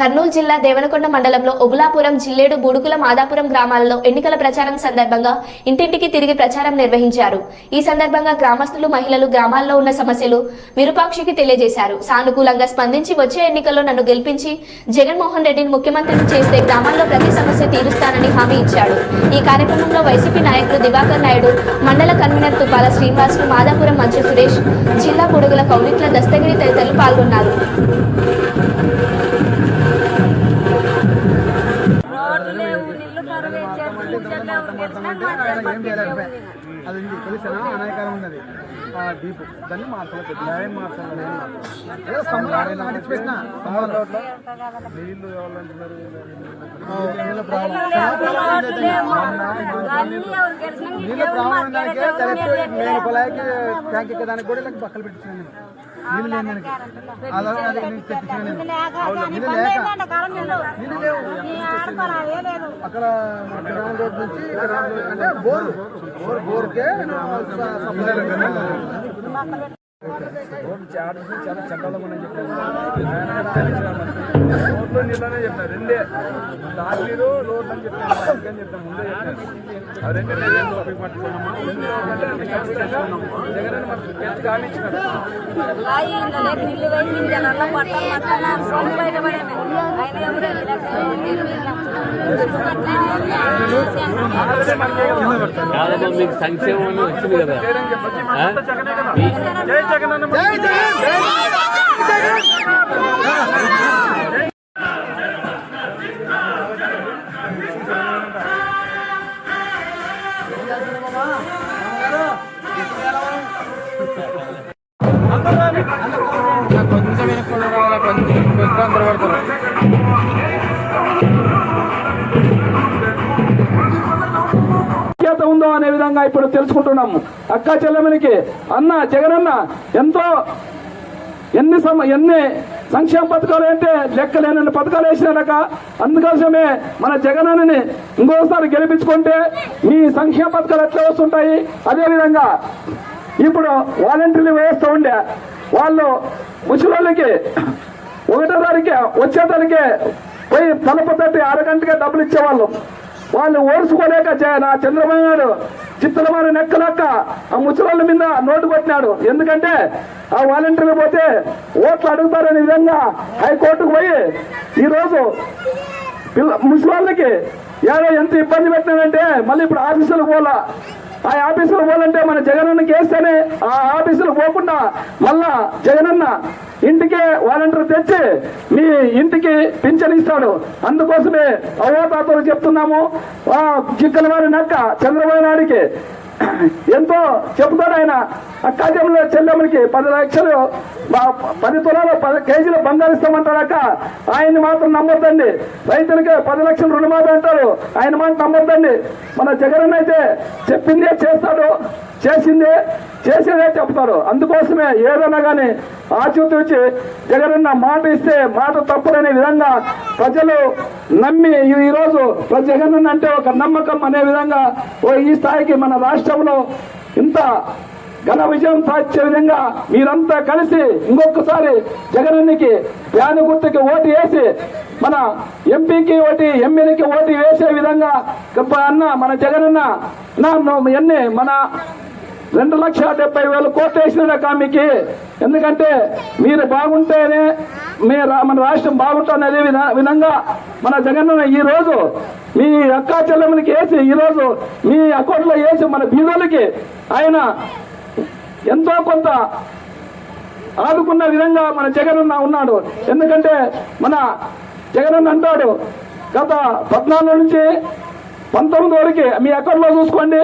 కర్నూలు జిల్లా దేవనకొండ మండలంలో ఒబులాపురం జిల్లేడు బుడుకుల మాదాపురం గ్రామాలలో ఎన్నికల ప్రచారం సందర్భంగా ఇంటింటికి తిరిగి ప్రచారం నిర్వహించారు. ఈ సందర్భంగా గ్రామస్తులు మహిళలు గ్రామాల్లో ఉన్న సమస్యలు విరూపాక్షికి తెలియజేశారు. సానుకూలంగా స్పందించి వచ్చే ఎన్నికల్లో నన్ను గెలిపించి జగన్మోహన్ రెడ్డిని ముఖ్యమంత్రిని చేస్తే గ్రామాల్లో ప్రతి సమస్య తీరుస్తానని హామీ ఇచ్చాడు. ఈ కార్యక్రమంలో వైసీపీ నాయకులు దివాకర్ నాయుడు మండల కన్వీనర్ తుపాల శ్రీనివాసులు మాదాపురం మంచు సురేష్ జిల్లా బుడుగుల కౌలిట్ల దస్తగిరి తదితరులు పాల్గొన్నారు. కరువు చెట్లు చెట్లు ఎవరు గెలిచినా మా ఏం చేయలేదు చేపట్టే అది ఉంది తెలిసిన అనాయకాలం ఉన్నది. ఆ డీప్ దాన్ని మార్చాలి లైన్ మార్చాలి. కావాలంటున్నారు నీళ్ళ ప్రాబ్లం నేను ట్యాంక్ ఎక్కడానికి కూడా ఇలా బక్కలు పెట్టించాను నేను. నీళ్ళు లేని దానికి. అలా అది నేను తెప్పించాను నేను. నీళ్ళు లేక. నీళ్ళు లేవు. అక్కడ రోడ్ నుంచి గ్రామం రోడ్ అంటే బోరు. బోర్ బోర్కే అయితే రోడ్ చాలా చాలా రోడ్లో నీళ్ళనే చెప్పాను రెండే. తాగీరు రోడ్లు అని చెప్పాను అందుకని చెప్తాను ముందే రెండు రెండు రోడ్లు అంటే ఖచ్చితంగా జగన్ మనకు మీకు సంక్షేమం వచ్చింది కదా. జగన్ అన్న జగన్ కొంచెం కొంచెం. ఉందో ఇప్పుడు తెలుసుకుంటున్నాము. అక్క చెల్లెమనికి అన్న జగనన్న ఎంతో ఎన్ని సమ ఎన్ని సంక్షేమ పథకాలు అంటే లెక్కలేనని పథకాలు వేసినారక అందుకోసమే మన జగనన్నని ఇంకోసారి గెలిపించుకుంటే మీ సంక్షేమ పథకాలు ఎట్లా వస్తుంటాయి? అదేవిధంగా ఇప్పుడు వాలంటీర్లు వేస్తూ ఉండే వాళ్ళు ముసలోళ్ళకి ఒకటో తారీఖే వచ్చేదానికే పోయి తలుపు అరగంటకే డబ్బులు ఇచ్చేవాళ్ళు. వాళ్ళు ఓర్చుకోలేక నా చంద్రబాబు నాయుడు చిత్తలవారు నెక్కలక్క ఆ ముసలోళ్ళ మీద నోటు కొట్టినాడు. ఎందుకంటే ఆ వాలంటీర్లు పోతే ఓట్లు అడుగుతారనే విధంగా హైకోర్టుకు పోయి ఈరోజు పిల్ల ముసలాళ్ళకి ఏదో ఎంత ఇబ్బంది పెట్టినాడంటే మళ్ళీ ఇప్పుడు ఆఫీసులకు పోలా. ఆ ఆఫీసులు పోవాలంటే మన జగనన్న కేస్తేనే ఆ ఆఫీసులు పోకుండా మళ్ళా జగనన్న ఇంటికే వాలంటీర్ తెచ్చి మీ ఇంటికి పింఛన్ ఇస్తాడు. అందుకోసమే అవోతాతలు చెప్తున్నాము. ఆ చిక్కల వారి నక్క చంద్రబాబు నాయుడికి ఎంతో చెబుతాడు ఆయన. అక్కాజంలో చెల్లెమ్మకి పది లక్షలు పది తులాలు పది కేజీలు బంగారు ఇస్తామంటాడక్క ఆయన్ని మాత్రం నమ్మొద్దండి. రైతులకి పది లక్షలు రుణమాఫీ అంటారు. ఆయన మాట నమ్మొద్దండి. మన జగన్ అయితే చెప్పిందే చేస్తాడు. చేసిందే చేసేదే చెప్తారు అందుకోసమే ఏదన్నా కానీ ఆచూతూచి జగనన్న మాట ఇస్తే మాట తప్పుడనే విధంగా ప్రజలు నమ్మి ఈరోజు జగన్ అంటే ఒక నమ్మకం అనే విధంగా ఓ ఈ స్థాయికి మన రాష్ట్రంలో ఇంత ఘన విజయం సాధించే విధంగా మీరంతా కలిసి ఇంకొకసారి జగనన్నకి ఫ్యాను గుర్తుకి ఓటు వేసి మన ఎంపీకి ఓటి ఎమ్మెల్యేకి ఓటు వేసే విధంగా గొప్ప అన్న మన జగనన్న నా ఎన్ని మన రెండు లక్షల డెబ్బై వేలు కోట్లు వేసిన కామికి ఎందుకంటే మీరు బాగుంటేనే మీ రా- మన రాష్ట్రం బాగుంటుంది అదే విధంగా మన జగన్ ఈ రోజు మీ అక్కా చెల్లెములకి వేసి ఈ రోజు మీ అకౌంట్లో వేసి మన బీదోళ్ళకి ఆయన ఎంతో కొంత ఆదుకున్న విధంగా మన జగనన్న ఉన్నాడు. ఎందుకంటే మన జగనన్న అంటాడు గత పద్నాలుగు నుంచి పంతొమ్మిది వరకు మీ అకౌంట్లో చూసుకోండి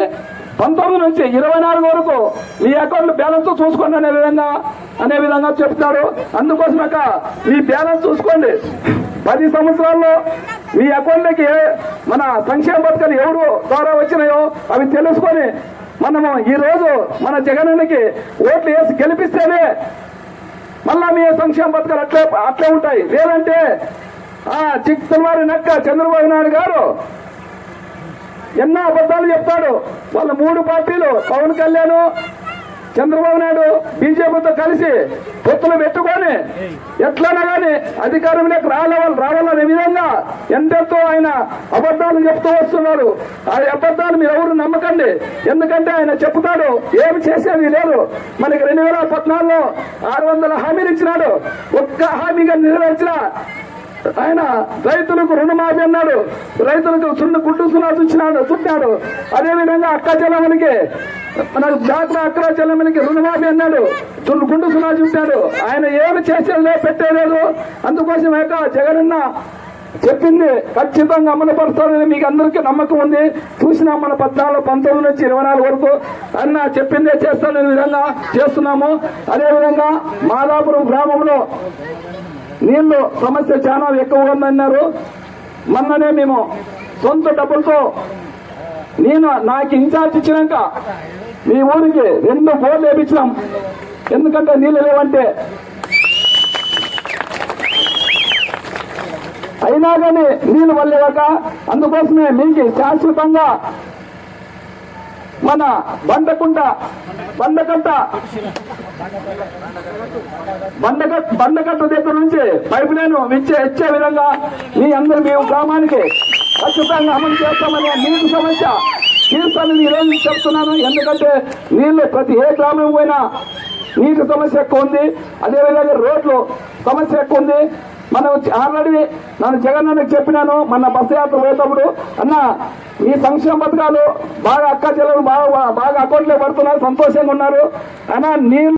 పంతొమ్మిది నుంచి ఇరవై నాలుగు వరకు మీ అకౌంట్ బ్యాలెన్స్ చూసుకోండి అనే విధంగా అనే విధంగా చెప్తాడు అందుకోసమక మీ బ్యాలెన్స్ చూసుకోండి. పది సంవత్సరాల్లో మీ అకౌంట్లకి మన సంక్షేమ పథకాలు ఎవరు ద్వారా వచ్చినాయో అవి తెలుసుకొని మనము ఈ రోజు మన జగనన్నకి ఓట్లు వేసి గెలిపిస్తేనే మళ్ళా మీ సంక్షేమ పథకాలు అట్లే అట్లే ఉంటాయి. లేదంటే ఆ చిక్కుమారి నక్క చంద్రబాబు నాయుడు గారు ఎన్నో అబద్ధాలు చెప్తాడు. వాళ్ళ మూడు పార్టీలు పవన్ కళ్యాణ్ చంద్రబాబు నాయుడు బీజేపీతో కలిసి పొత్తులు పెట్టుకొని ఎట్లైనా కానీ అధికారంలోకి రావాలి రావాలనే విధంగా ఎంతెంతో ఆయన అబద్ధాలు చెప్తూ వస్తున్నారు. ఆ అబద్ధాలు మీరు ఎవరు నమ్మకండి. ఎందుకంటే ఆయన చెప్తాడు ఏమి చేసేది లేదు. మనకి రెండు వేల పద్నాలుగులో ఆరు వందల హామీలు ఇచ్చినాడు. ఒక్క హామీగా నెరవేర్చిన ఆయన రైతులకు రుణమాఫీ అన్నాడు. రైతులకు సున్న గుడ్డు సున్నా చుచ్చినాడు చుట్టాడు. అదేవిధంగా అక్క చెల్లెమనికి మనకు జాతర అక్కడ చెల్లెమనికి రుణమాఫీ అన్నాడు. గుండు సునా చూపాడు ఆయన ఏమి చేసేది పెట్టలేదు. అందుకోసం యొక్క జగనన్న చెప్పింది. ఖచ్చితంగా అమలు పరుస్తారని మీకు అందరికీ నమ్మకం ఉంది. చూసిన మన పద్నాలుగు పంతొమ్మిది నుంచి ఇరవై నాలుగు వరకు. అన్న చెప్పిందే చేస్తాననే విధంగా చేస్తున్నాము. అదేవిధంగా మాదాపురం గ్రామంలో నీళ్ళు సమస్య చాలా ఎక్కువగా ఉందన్నారు. మొన్ననే మేము సొంత డబ్బులతో నేను నాకు ఇన్ఛార్జ్ ఇచ్చినాక మీ ఊరికి రెండు బోర్లు వేయించినాం ఎందుకంటే నీళ్ళు లేవంటే. అయినా కానీ నీళ్ళు వల్లేవాక అందుకోసమే మీకు శాశ్వతంగా మన బండకుంట బండకట్ట బండకట్ బండకట్ట దగ్గర నుంచి పైపు లైన్ ఇచ్చే ఇచ్చే విధంగా మీ అందరు మీ గ్రామానికి ఖచ్చితంగా అమలు చేస్తామని నీటి సమస్య. తీర్చాలని ఈరోజు చెప్తున్నాను? ఎందుకంటే నీళ్ళు ప్రతి ఏ గ్రామం పోయినా నీటి సమస్య ఎక్కువ ఉంది. అదేవిధంగా రోడ్లు సమస్య ఎక్కువ ఉంది. మనం ఆల్రెడీ నన్ను జగన్ అన్నకు చెప్పినాను మన బస్సు యాత్ర పోయేటప్పుడు అన్న మీ సంక్షేమ పథకాలు బాగా అక్క చెల్లెలు బాగా బాగా అకౌంట్లో పడుతున్నారు సంతోషంగా ఉన్నారు. అన్నా నీళ్ళు